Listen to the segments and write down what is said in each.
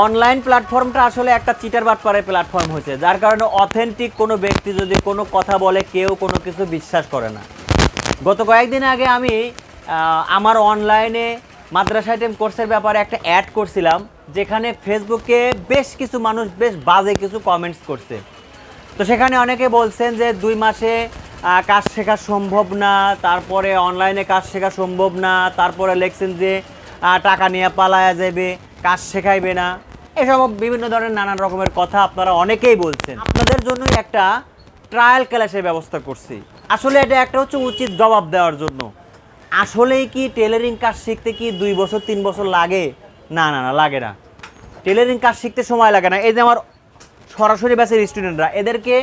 Online প্ল্যাটফর্মটা আসলে একটা চিটার বাটপারের প্ল্যাটফর্ম হয়েছে। যার কারণে অথেন্টিক কোনো ব্যক্তি যদি কোনো কথা বলে, কেউ কোনো কিছু বিশ্বাস করে না। গত কয়েকদিন আগে আমি আমার অনলাইনে মাদ্রাসা আইটেম কোর্সের ব্যাপারে একটা অ্যাড করছিলাম, যেখানে ফেসবুকে বেশ কিছু মানুষ বেশ বাজে কিছু কমেন্টস করছে। তো সেখানে অনেকে বলছেন যে দুই মাসে কাজ শেখা সম্ভব না, তারপরে অনলাইনে কাজ শেখা সম্ভব না, তারপরে লিখছেন যে টাকা নিয়ে পালায়া যাবে। কাজ শেখাইবে না। এসব বিভিন্ন ধরনের নানান রকমের কথা আপনারা অনেকেই বলছেন। আপনাদের জন্যই একটা ট্রায়াল ক্লাসের ব্যবস্থা করছি। আসলে এটা একটা হচ্ছে উচিত জবাব দেওয়ার জন্য। আসলেই কি টেলারিং কাজ শিখতে কি দুই বছর, তিন বছর লাগে? না না না, লাগে না। টেলারিং কাজ শিখতে সময় লাগে না। এই যে আমার সরাসরি ব্যাচের স্টুডেন্টরা এদেরকে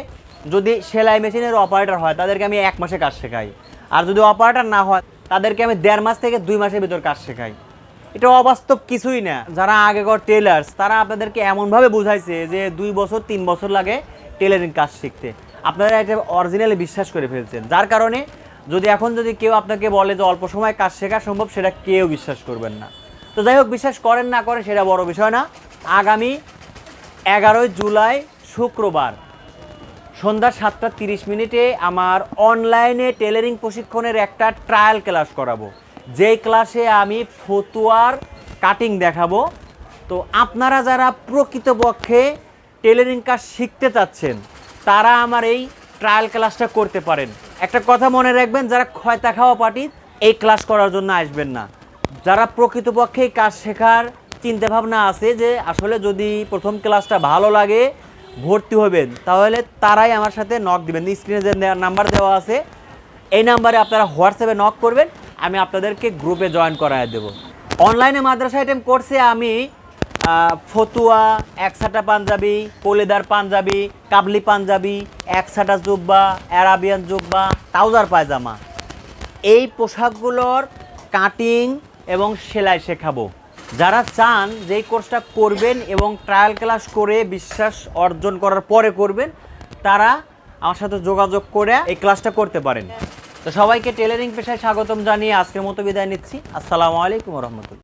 যদি সেলাই মেশিনের অপারেটর হয়, তাদেরকে আমি এক মাসে কাজ শেখাই। আর যদি অপারেটর না হয়, তাদেরকে আমি দেড় মাস থেকে দুই মাসের ভিতর কাজ শেখাই। এটা অবাস্তব কিছুই না। যারা আগেকার টেলার্স তারা আপনাদেরকে এমনভাবে বুঝাইছে যে দুই বছর, তিন বছর লাগে টেলারিং কাজ শিখতে। আপনারা এটা অরিজিনালি বিশ্বাস করে ফেলছেন। যার কারণে যদি এখন যদি কেউ আপনাকে বলে যে অল্প সময় কাজ শেখা সম্ভব, সেটা কেউ বিশ্বাস করবেন না। তো যাই হোক, বিশ্বাস করেন না করেন, সেটা বড় বিষয় না। আগামী এগারোই জুলাই, শুক্রবার সন্ধ্যা সাতটা তিরিশ মিনিটে আমার অনলাইনে টেলারিং প্রশিক্ষণের একটা ট্রায়াল ক্লাস করাবো। যেই ক্লাসে আমি ফতুয়ার কাটিং দেখাবো, তো আপনারা যারা প্রকৃতপক্ষে টেলারিং কাজ শিখতে চাচ্ছেন, তারা আমার এই ট্রায়াল ক্লাসটা করতে পারেন। একটা কথা মনে রাখবেন, যারা খয়তা খাওয়া পার্টি এই ক্লাস করার জন্য আসবেন না। যারা প্রকৃতপক্ষে কাজ শেখার চিন্তাভাবনা আছে যে আসলে যদি প্রথম ক্লাসটা ভালো লাগে, ভর্তি হবেন, তাহলে তারাই আমার সাথে নক দিবেন। স্ক্রিনে যে নাম্বার দেওয়া আছে, এই নাম্বারে আপনারা হোয়াটসঅ্যাপে নক করবেন আমি আপনাদেরকে গ্রুপে জয়েন করায় দেব। অনলাইনে মাদ্রাসা আইটেম কোর্সে আমি ফতুয়া, একসাটা পাঞ্জাবি, কোলেদার পাঞ্জাবি, কাবলি পাঞ্জাবি, একসাটা জুব্বা অ্যারাবিয়ান জুব্বা ট্রাউজার পায়জামা। এই পোশাকগুলোর কাটিং এবং সেলাই শেখাবো। যারা চান যে কোর্সটা করবেন এবং ট্রায়াল ক্লাস করে বিশ্বাস অর্জন করার পরে করবেন, তারা আমার সাথে যোগাযোগ করে এই ক্লাসটা করতে পারেন। তো সবাইকে টেলারিং পেশায় স্বাগতম জানিয়ে আজকের মতো বিদায় নিচ্ছি। আসসালামু আলাইকুম রহমতুল্লাহ।